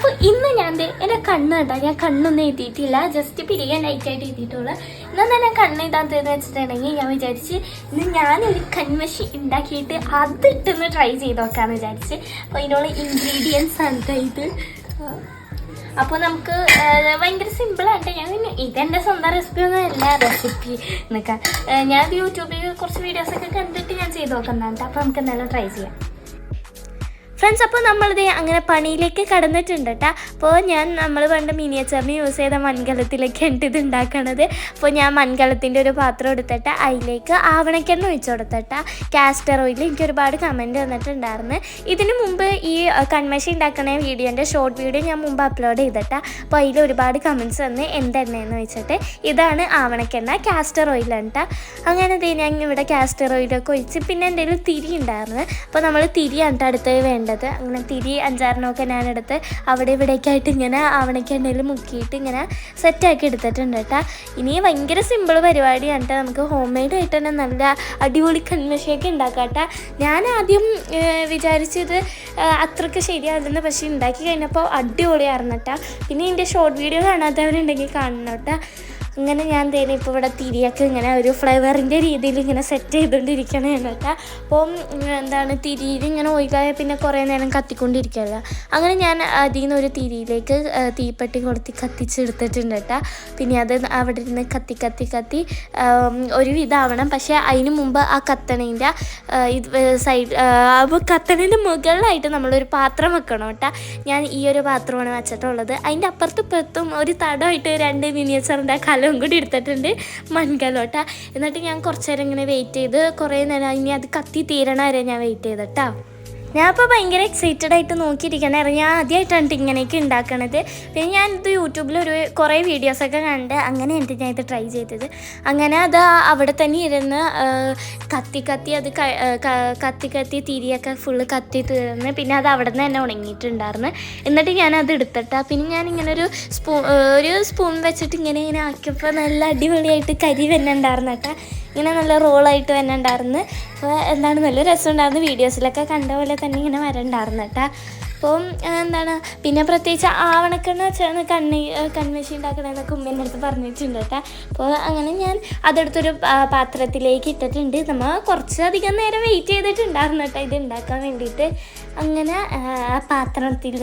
അപ്പോൾ ഇന്ന് ഞാൻ എന്റെ കണ്ണ് കേട്ടോ ഞാൻ കണ്ണൊന്നും എഴുതിയിട്ടില്ല ജസ്റ്റ് പിരിയാൻ ലൈറ്റായിട്ട് എഴുതിയിട്ടുള്ളൂ. എന്നാൽ ഞാൻ കണ്ണ് എഴുതാത്തതെന്ന് വെച്ചിട്ടുണ്ടെങ്കിൽ ഞാൻ വിചാരിച്ച് ഇന്ന് ഞാനൊരു കൺമഷി ഉണ്ടാക്കിയിട്ട് അത് ഇട്ടൊന്ന് ട്രൈ ചെയ്ത് നോക്കാമെന്ന് വിചാരിച്ച്. അപ്പോൾ അതിനുള്ള ഇൻഗ്രീഡിയൻസ് ആണ് ഇത്. അപ്പോൾ നമുക്ക് ഭയങ്കര സിമ്പിളായിട്ട് ഞാൻ പിന്നെ ഇതെന്റെ സ്വന്തം റെസിപ്പി ഒന്നും അല്ല റെസിപ്പി എന്നൊക്കെ. ഞാൻ യൂട്യൂബിൽ കുറച്ച് വീഡിയോസൊക്കെ കണ്ടിട്ട് ഞാൻ ചെയ്ത് നോക്കുന്നതാണ് അപ്പോൾ നമുക്ക് എന്തായാലും ട്രൈ ചെയ്യാം. ഫ്രണ്ട്സ് അപ്പോൾ നമ്മളിത് അങ്ങനെ പണിയിലേക്ക് കടന്നിട്ടുണ്ട് കേട്ടോ അപ്പോൾ ഞാൻ നമ്മൾ പണ്ട് മിനിയച്ചറിന് യൂസ് ചെയ്ത മൺകലത്തിലേക്കാണ് ഇത് ഉണ്ടാക്കണത്. അപ്പോൾ ഞാൻ മൺകലത്തിന്റെ ഒരു പാത്രം എടുത്തിട്ട് അതിലേക്ക് ആവണക്കെണ്ണ ഒഴിച്ചു കൊടുത്തിട്ട്. കാസ്റ്റർ ഓയിൽ എനിക്ക് ഒരുപാട് കമന്റ് വന്നിട്ടുണ്ടായിരുന്നു. ഇതിന് മുമ്പ് ഈ കൺമശി ഉണ്ടാക്കണ വീഡിയോന്റെ ഷോർട്ട് വീഡിയോ ഞാൻ മുമ്പ് അപ്ലോഡ് ചെയ്തിട്ട. അപ്പോൾ അതിൽ ഒരുപാട് കമന്റ്സ് വന്ന് എന്തെണ്ണയെന്ന് വെച്ചിട്ട് ഇതാണ് ആവണക്കെണ്ണ കാസ്റ്റർ ഓയിലാണ് കേട്ടോ അങ്ങനെ ഞാൻ ഇവിടെ കാസ്റ്റർ ഓയിലൊക്കെ ഒഴിച്ച് പിന്നെ കയ്യിൽ തിരി ഉണ്ടായിരുന്നു അപ്പോൾ നമ്മൾ തിരിയാണ് അടുത്തത് വേണ്ടത് അങ്ങനെ തിരി അഞ്ചാറിനൊക്കെ ഞാനെടുത്ത് അവിടെ ഇവിടേക്കായിട്ട് ഇങ്ങനെ ആവണക്കെണ്ണയിൽ മുക്കിയിട്ട് ഇങ്ങനെ സെറ്റാക്കി എടുത്തിട്ടുണ്ട് കേട്ടോ. ഇനി ഭയങ്കര സിമ്പിൾ പരിപാടിയാണ് കേട്ടോ. നമുക്ക് ഹോം മെയ്ഡ് ആയിട്ട് തന്നെ നല്ല അടിപൊളി കൺമശയൊക്കെ ഉണ്ടാക്കാം കേട്ടോ. ഞാൻ ആദ്യം വിചാരിച്ചത് അത്രയ്ക്ക് ശരിയാകുന്നു പക്ഷേ ഉണ്ടാക്കി കഴിഞ്ഞപ്പോൾ അടിപൊളിയായിരുന്നു കേട്ടോ. പിന്നെ ഇതിന്റെ ഷോർട്ട് വീഡിയോ കാണാത്തവരുണ്ടെങ്കിൽ കാണണം കേട്ടോ. അങ്ങനെ ഞാൻ തേനെ ഇപ്പോൾ ഇവിടെ തിരിയൊക്കെ ഇങ്ങനെ ഒരു ഫ്ലേവറിന്റെ രീതിയിൽ ഇങ്ങനെ സെറ്റ് ചെയ്തുകൊണ്ടിരിക്കണേ കേട്ടോ. അപ്പം എന്താണ് തിരിയിൽ ഇങ്ങനെ ഒഴുകായ പിന്നെ കുറേ നേരം കത്തിക്കൊണ്ടിരിക്കുകയല്ല. അങ്ങനെ ഞാൻ അതിൽ നിന്ന് ഒരു തിരിയിലേക്ക് തീപ്പെട്ടി കൊടുത്തി കത്തിച്ചെടുത്തിട്ടുണ്ട് കേട്ടോ. പിന്നെ അത് അവിടെ ഇരുന്ന് കത്തി കത്തി കത്തി ഒരുവിധാവണം ഒരു വിധാവണം പക്ഷേ അതിന് മുമ്പ് ആ കത്തണേന്റെ ഇത് സൈഡ് അപ്പോൾ കത്തണേന്റെ മുകളിലായിട്ട് നമ്മളൊരു പാത്രം വെക്കണം കേട്ടോ. ഞാൻ ഈ ഒരു പാത്രമാണ് വെച്ചിട്ടുള്ളത്. അതിന്റെ അപ്പുറത്തും ഇപ്പുറത്തും ഒരു തടമായിട്ട് രണ്ട് മിനിയേച്ചറിന്റെ കലവും കൂടി എടുത്തിട്ടുണ്ട്. മൺകലോട്ട. എന്നിട്ട് ഞാൻ കുറച്ച് നേരം ഇങ്ങനെ വെയിറ്റ് ചെയ്ത് കുറേ നേരം ഇനി അത് കത്തി തീരണ വരെ ഞാൻ വെയിറ്റ് ചെയ്തിട്ടാ ഞാൻ ഭയങ്കര എക്സൈറ്റഡ് ആയിട്ട് നോക്കിയിരിക്കണേ ഞാൻ ആദ്യമായിട്ടാണ് ട്ടോ ഇങ്ങനെയൊക്കെ ഉണ്ടാക്കണത് പിന്നെ ഞാൻ ഇത് യൂട്യൂബിൽ ഒരു കുറേ വീഡിയോസൊക്കെ കണ്ട് അങ്ങനെ ഉണ്ട് ഞാൻ ഇത് ട്രൈ ചെയ്തത്. അങ്ങനെ അത് അവിടെ തന്നെ ഇരുന്ന് കത്തി കത്തി അത് കത്തി കത്തി തിരിയൊക്കെ ഫുള്ള് കത്തി തീർന്ന് പിന്നെ അത് അവിടെ നിന്ന് തന്നെ ഉണങ്ങിയിട്ടുണ്ടായിരുന്നു എന്നിട്ട് ഞാൻ അത് എടുത്തിട്ടാ പിന്നെ ഞാൻ ഇങ്ങനെ ഒരു സ്പൂ ഒരു സ്പൂൺ വെച്ചിട്ട് ഇങ്ങനെ ഇങ്ങനെ ആക്കിയപ്പോൾ നല്ല അടിപൊളിയായിട്ട് കരി വരുന്നുണ്ടായിരുന്നു കേട്ടോ. ഇങ്ങനെ നല്ല റോളായിട്ട് തന്നെ ഉണ്ടായിരുന്നു. അപ്പോൾ എന്താണ് നല്ല രസമുണ്ടായിരുന്നു. വീഡിയോസിലൊക്കെ കണ്ട പോലെ തന്നെ ഇങ്ങനെ വരണ്ടായിരുന്നു കേട്ടോ. അപ്പം എന്താണ് പിന്നെ പ്രത്യേകിച്ച് ആവണക്കെണ്ണ വെച്ചാണ് കണ്ണി കൺമഷി ഉണ്ടാക്കണമെന്നൊക്കെ ഉമ്മേന്റെ അടുത്ത് പറഞ്ഞിട്ടുണ്ട് കേട്ടോ. അപ്പോൾ അങ്ങനെ ഞാൻ അതെടുത്തൊരു പാത്രത്തിലേക്ക് ഇട്ടിട്ടുണ്ട്. നമ്മൾ കുറച്ചധികം നേരം വെയിറ്റ് ചെയ്തിട്ടുണ്ടായിരുന്നു കേട്ടോ ഇത് ഉണ്ടാക്കാൻ വേണ്ടിയിട്ട്. അങ്ങനെ ആ, പാത്രത്തിൽ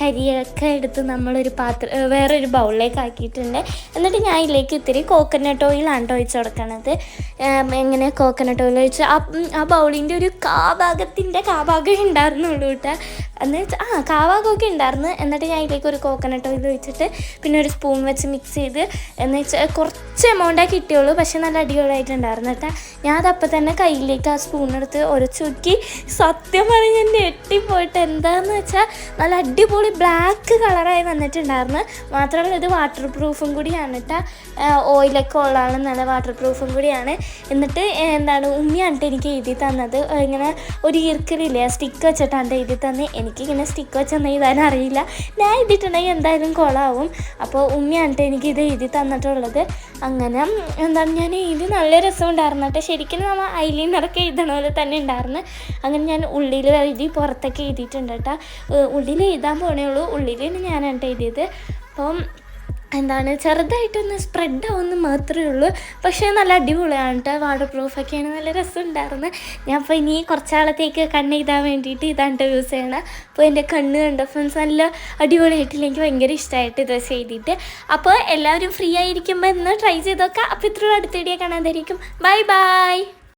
കരിയൊക്കെ എടുത്ത് നമ്മളൊരു പാത്രം വേറൊരു ബൗളിലേക്ക് ആക്കിയിട്ടുണ്ട്. എന്നിട്ട് ഞാൻ ഇതിലേക്ക് ഇത്തിരി കോക്കനട്ട് ഓയിലാണ് കേട്ടോ ഒഴിച്ച് കൊടുക്കണത്. എങ്ങനെ കോക്കനട്ട് ഓയിൽ ഒഴിച്ച് ആ ആ ബൗളിന്റെ ഒരു കാഭാഗത്തിന്റെ കാഭാഗം ഉണ്ടായിരുന്നുള്ളൂ കേട്ടോ. എന്ന് വെച്ചാൽ ആ കാവാകൊക്കെ ഉണ്ടായിരുന്നു. എന്നിട്ട് ഞാൻ ഇതിലേക്ക് ഒരു കോക്കനട്ട് ഓയിൽ ഒഴിച്ചിട്ട് പിന്നെ ഒരു സ്പൂൺ വെച്ച് മിക്സ് ചെയ്ത് എന്ന് വെച്ചാൽ കുറച്ച് എമൗണ്ടേ കിട്ടിയുള്ളൂ. പക്ഷെ നല്ല അടിപൊളിയായിട്ടുണ്ടായിരുന്നു കേട്ടോ. ഞാൻ അതപ്പം തന്നെ കയ്യിലേക്ക് ആ സ്പൂൺ എടുത്ത് ഉരച്ച് നോക്കി സത്യം പറഞ്ഞ് ഞാൻ ഞെട്ടിപ്പോയിട്ട് എന്താന്ന് വെച്ചാൽ നല്ല അടിപൊളി ബ്ലാക്ക് കളറായി വന്നിട്ടുണ്ടായിരുന്നു. മാത്രമല്ല ഇത് വാട്ടർ പ്രൂഫും കൂടിയാണ് കേട്ടോ. ഓയിലൊക്കെ ഉള്ളതാണ് നല്ല വാട്ടർ പ്രൂഫും കൂടിയാണ്. എന്നിട്ട് എന്താണ് ഉമ്മിയാണ്ട്ട് എനിക്ക് എഴുതി തന്നത്. ഇങ്ങനെ ഒരു ഈർക്കലില്ലേ സ്റ്റിക്ക് വെച്ചിട്ടാണ് എഴുതി തന്നെ. എനിക്കിങ്ങനെ സ്റ്റിക്ക് വെച്ചൊന്നും എഴുതാൻ അറിയില്ല. ഞാൻ എഴുതിയിട്ടുണ്ടെങ്കിൽ എന്തായാലും കൊളാവും അപ്പോൾ ഉമ്മയാണ് എനിക്ക് ഇത് എഴുതി തന്നിട്ടുള്ളത്. അങ്ങനെ എന്താണ് ഞാൻ എഴുതി നല്ല രസമുണ്ടായിരുന്നു കേട്ടോ. ശരിക്കും നമ്മൾ ഐലൈനറൊക്കെ എഴുതണ പോലെ തന്നെ ഉണ്ടായിരുന്നു. അങ്ങനെ ഞാൻ ഉള്ളിൽ എഴുതി പുറത്തൊക്കെ എഴുതിയിട്ടുണ്ട് കേട്ടോ. ഉള്ളിൽ എഴുതാൻ പോണേ ഉള്ളൂ. ഉള്ളിലാണ് ഞാനാണ് കേട്ടോ എഴുതിയത്. അപ്പം എന്താണ് ചെറുതായിട്ടൊന്ന് സ്പ്രെഡ് ആവുമെന്ന് മാത്രമേ ഉള്ളൂ. പക്ഷേ നല്ല അടിപൊളിയാണ് കേട്ടോ വാട്ടർ പ്രൂഫൊക്കെയാണ് നല്ല രസമുണ്ടായിരുന്നു. ഞാൻ അപ്പോൾ ഇനി കുറച്ചാളത്തേക്ക് കണ്ണ് എഴുതാൻ വേണ്ടിയിട്ട് ഇതാണ് യൂസ് ചെയ്യണം. അപ്പോൾ എന്റെ കണ്ണ് കണ്ട ഫ്രണ്ട്സ് നല്ല അടിപൊളിയായിട്ടില്ല എനിക്ക് ഭയങ്കര ഇഷ്ടമായിട്ട് ഇത് ചെയ്തിട്ട്. അപ്പോൾ എല്ലാവരും ഫ്രീ ആയിരിക്കുമ്പോൾ ഇന്ന് ട്രൈ ചെയ്ത് നോക്കാം. അപ്പോൾ ഇത്രയും അടുത്ത വീഡിയോ കാണാതായിരിക്കും ബൈ ബൈ